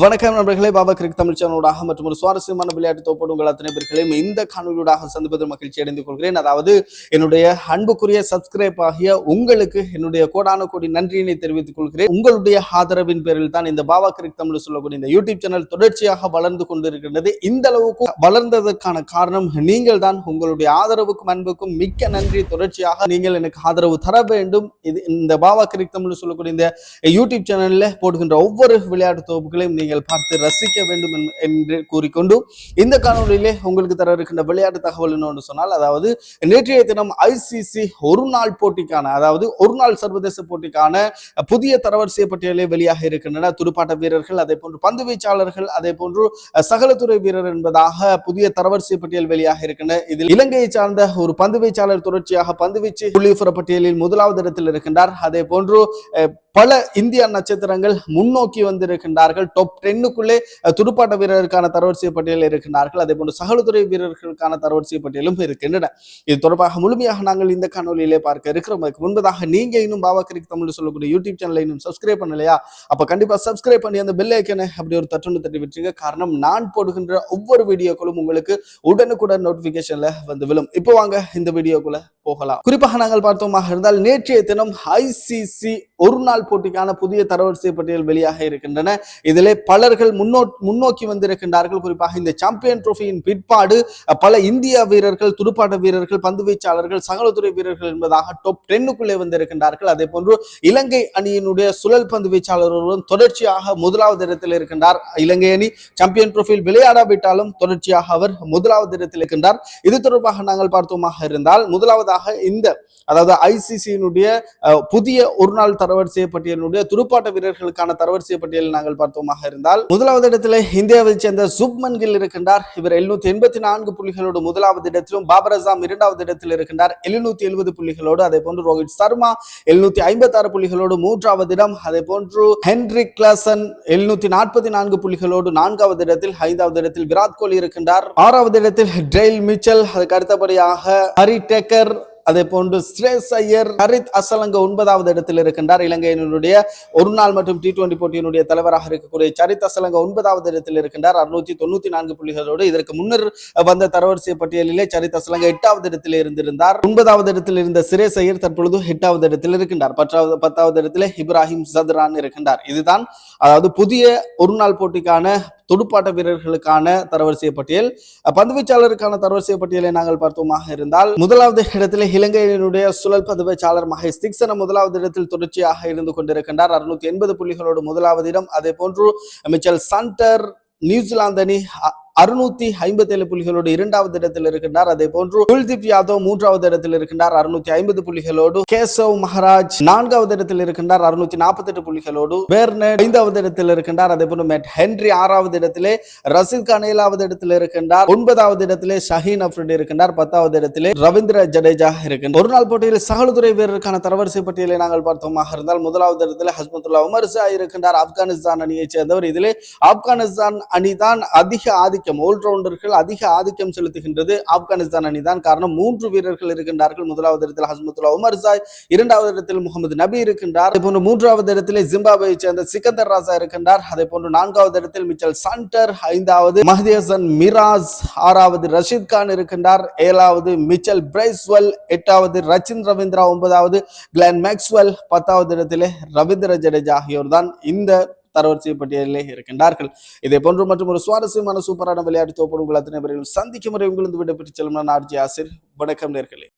வணக்கம் நண்பர்களே பாபா கிரிக் தமிழ் சேனலோடாக மற்றும் ஒரு சுவாரஸ்யமான விளையாட்டு தோப்போடு உங்கள் அத்தனை பேர்களையும் இந்த காணொலியோடாக சந்திப்பதில் மகிழ்ச்சி அடைந்து கொள்கிறேன். அதாவது என்னுடைய அன்புக்குரிய சப்ஸ்கிரைப் ஆகிய உங்களுக்கு என்னுடைய கோடான கோடி நன்றியினை தெரிவித்துக் கொள்கிறேன். உங்களுடைய ஆதரவின் பேரில் தான் இந்த பாபா கிரிக் தமிழ் சொல்லக்கூடிய இந்த யூடியூப் சேனல் தொடர்ச்சியாக வளர்ந்து கொண்டிருக்கின்றது. இந்த அளவுக்கு வளர்ந்ததற்கான காரணம் நீங்கள் தான். உங்களுடைய ஆதரவுக்கும் அன்புக்கும் மிக்க நன்றி. தொடர்ச்சியாக நீங்கள் எனக்கு ஆதரவு தர வேண்டும். இது இந்த பாபா கிரிக் தமிழ் சொல்லக்கூடிய இந்த யூடியூப் சேனலில் போடுகின்ற ஒவ்வொரு விளையாட்டு தொகுப்புகளையும் நீங்கள் பார்த்து ரசிக்க வேண்டும் என்று கூறிக்கொண்டு இந்த காணொலியிலே உங்களுக்கு தர இருக்கின்ற விளையாட்டு தகவல் என்னன்னு சொன்னால் அதாவது நேற்றைய தினம் ஐசிசி ஒரு நாள் போட்டிக்கான அதாவது ஒரு நாள் சர்வதேச போட்டிக்கான புதிய தரவரிசை பட்டியலே வெளியாக இருக்கின்றன. துடுப்பாட்ட வீரர்கள் அதே போன்று பந்து வீச்சாளர்கள் அதே போன்று சகலத்துறை வீரர் என்பதாக புதிய தரவரிசை பட்டியல் வெளியாக இருக்கின்றன. இதில் இலங்கையை சார்ந்த ஒரு பந்து வீச்சாளர் தொடர்ச்சியாக பந்து வீச்சு புள்ளிபுற பட்டியலில் முதலாவது இடத்தில் இருக்கின்றார். அதே போன்று பல இந்திய நட்சத்திரங்கள் முன்னோக்கி வந்திருக்கின்றார்கள். டாப் டென்னுக்குள்ளே துடுப்பாட்ட வீரருக்கான தரவரிசை பட்டியலில் இருக்கின்றார்கள். அதே போன்று சகலத்துறை வீரர்களுக்கான தரவரிசை பட்டியலும் இருக்கின்றன. இது தொடர்பாக முழுமையாக நாங்கள் இந்த காணொலியிலே பார்க்க இருக்கிறோம். அதுக்கு முன்பதாக நீங்க இன்னும் பாபா கிரிக் தமிழ் சொல்லக்கூடிய யூடியூப் சேனலை இன்னும் சப்ஸ்கிரைப் பண்ணலையா? அப்ப கண்டிப்பா சப்ஸ்கிரைப் பண்ணி அந்த பெல் ஐக்கனை அப்படி ஒரு தட்டுன்னு தட்டி விட்டுருங்க. காரணம் நான் போடுகின்ற ஒவ்வொரு வீடியோக்களும் உங்களுக்கு உடனுக்குடன் நோட்டிபிகேஷன்ல வந்து விழும். இப்போ வாங்க இந்த வீடியோக்குள்ள போகலாம். குறிப்பாக நாங்கள் பார்த்தோமாக இருந்தால் நேற்றைய தினம் ஐசிசி ஒரு நாள் போட்டிக்கான புதிய தரவரிசை பட்டியல் வெளியாக இருக்கின்றன. இதிலே பலர்கள் முன்னோ முன்னோக்கி வந்திருக்கின்றார்கள். குறிப்பாக இந்த சாம்பியன் ட்ரோஃபியின் பிற்பாடு பல இந்திய வீரர்கள் துடுப்பாட்ட வீரர்கள் பந்து வீச்சாளர்கள் சகலத்துறை வீரர்கள் என்பதாக டாப் டென்னுக்குள்ளே வந்திருக்கின்றார்கள். அதே போன்று இலங்கை அணியினுடைய சுழல் பந்து வீச்சாளர் ஒருவரும் தொடர்ச்சியாக முதலாவது இடத்தில் இருக்கின்றார் இலங்கை அணி. சாம்பியன் ட்ரோஃபியில் விளையாடாவிட்டாலும் தொடர்ச்சியாக அவர் முதலாவது இடத்தில் இருக்கின்றார். இது தொடர்பாக நாங்கள் பார்த்தோமாக இருந்தால் முதலாவது முதலாவதாக இந்த அதாவது ஐசிசியினுடைய புதிய ஒரு நாள் தரவரிசை பட்டியலினுடைய துடுப்பாட்ட வீரர்களுக்கான தரவரிசை பட்டியல் நாங்கள் பார்த்தோமாக இருந்தால் முதலாவது இடத்துல இந்தியாவை சேர்ந்த சுப்மன் கில் இருக்கின்றார். இவர் எழுநூத்தி எண்பத்தி நான்கு புள்ளிகளோடு முதலாவது இடத்திலும் பாபர் அசாம் இரண்டாவது இடத்தில் இருக்கின்றார். எழுநூத்தி எழுபது புள்ளிகளோடு அதே போன்று ரோஹித் சர்மா எழுநூத்தி ஐம்பத்தி ஆறு புள்ளிகளோடு மூன்றாவது இடம் அதே போன்று ஹென்ரி கிளாசன் எழுநூத்தி நாற்பத்தி நான்கு புள்ளிகளோடு நான்காவது இடத்தில் ஐந்தாவது இடத்தில் விராட் கோலி இருக்கின்றார். ஆறாவது இடத்தில் டெய்ல் மிச்சல் அதுக்கு அடுத்தபடியாக ஹரி டேக்கர் அதே போன்று ஸ்ரேஸ் ஐயர் ஹரித் அசலங்க ஒன்பதாவது இடத்தில் இருக்கின்றார். இலங்கையினுடைய ஒரு நாள் மற்றும் டி டுவெண்டி போட்டியினுடைய தலைவராக இருக்கக்கூடிய சரித் அசலங்க ஒன்பதாவது இடத்தில் இருக்கின்றார். அறுநூத்தி தொண்ணூத்தி நான்கு புள்ளிகளோடு இதற்கு முன்னர் வந்த தரவரிசை பட்டியலிலே சரித் அசலங்க எட்டாவது இடத்தில் இருந்திருந்தார். ஒன்பதாவது இடத்தில் இருந்த சிரேஸ் ஐயர் தற்பொழுது எட்டாவது இடத்தில் இருக்கின்றார். பத்தாவது பத்தாவது இடத்திலே இப்ராஹிம் சத்ரான் இருக்கின்றார். இதுதான் அதாவது புதிய ஒரு நாள் போட்டிக்கான துடுப்பாட்ட வீரர்களுக்கான தரவரிசை பட்டியல் பந்துவீச்சாளருக்கான தரவரிசை பட்டியலை நாங்கள் பார்த்தோமாக இருந்தால் முதலாவது இடத்தில் இலங்கையினுடைய சுழல் பந்துவீச்சாளர் மகேஷ் திக்சன முதலாவது இடத்தில் தொடர்ச்சியாக இருந்து கொண்டிருக்கின்றார். அறுநூத்தி எண்பது புள்ளிகளோடு முதலாவது இடம். அதே போன்று மிச்சல் சண்டர் நியூசிலாந்து அணி அறுநூத்தி ஐம்பத்தி ஏழு புள்ளிகளோடு இரண்டாவது இடத்தில் இருக்கின்றார். அதே போன்று குல்தீப் யாதவ் மூன்றாவது இடத்தில் இருக்கின்றார். அறுநூத்தி ஐம்பது புள்ளிகளோடு கேசவ் மஹராஜ் நான்காவது இடத்தில் இருக்கின்றார். அறுநூத்தி நாற்பத்தி எட்டு புள்ளிகளோடு பேர்னட் ஐந்தாவது இடத்தில் இருக்கின்றார். அதே போன்று மெட் ஹென்ரி ஆறாவது இடத்திலே ரசித் கான் ஏழாவது இடத்தில் இருக்கின்றார். ஒன்பதாவது இடத்திலே ஷஹீன் அப்ரிடி இருக்கின்றார். பத்தாவது இடத்திலே ரவீந்திர ஜடேஜா இருக்கின்றார். ஒரு நாள் போட்டியில் சகலத்துறை வீரருக்கான தரவரிசை பட்டியலை நாங்கள் பார்த்தோமாக இருந்தால் முதலாவது இடத்துல ஹஸ்மத்துல்லா உமர்சா இருக்கின்றார். ஆப்கானிஸ்தான் அணியைச் சேர்ந்தவர். இதிலே ஆப்கானிஸ்தான் அணிதான் அதிக ஆதிக்கம் ஆல்ரவுண்டர்கள் அதிக ஆதிக்கம் செலுத்துகின்றது ஆப்கானிஸ்தான் அணிதான். காரணம் மூன்று வீரர்கள் இருக்கின்றார்கள். முதலாவது இடத்தில் ஹஸ்மத்துல்லா உமர் சாய் இரண்டாவது இடத்தில் முகமது நபி இருக்கின்றார். அதே போன்று மூன்றாவது இடத்திலே ஜிம்பாபுவை சேர்ந்த சிக்கந்தர் ராசா இருக்கின்றார். அதே போன்று நான்காவது இடத்தில் மிச்சல் சண்டர் ஐந்தாவது மஹதி ஹசன் மிராஸ் ஆறாவது ரஷீத் கான் இருக்கின்றார். ஏழாவது மிச்சல் பிரைஸ்வெல் எட்டாவது ரச்சின் ரவீந்திரா ஒன்பதாவது கிளான் மேக்ஸ்வெல் பத்தாவது இடத்திலே ரவீந்திர ஜடேஜா ஆகியோர் தான் இந்த தரவரிசை பட்டியலிலே இருக்கின்றார்கள். இதே போன்று மற்றும் ஒரு சுவாரஸ்யமான சூப்பரான விளையாட்டு தோப்பு உங்கள் அத்தனை பேரையும் சந்திக்கும் முறை உங்களது விடைபெற்று செல்லும் நான் ஆர்ஜி ஆசிர். வணக்கம் நேர்களே.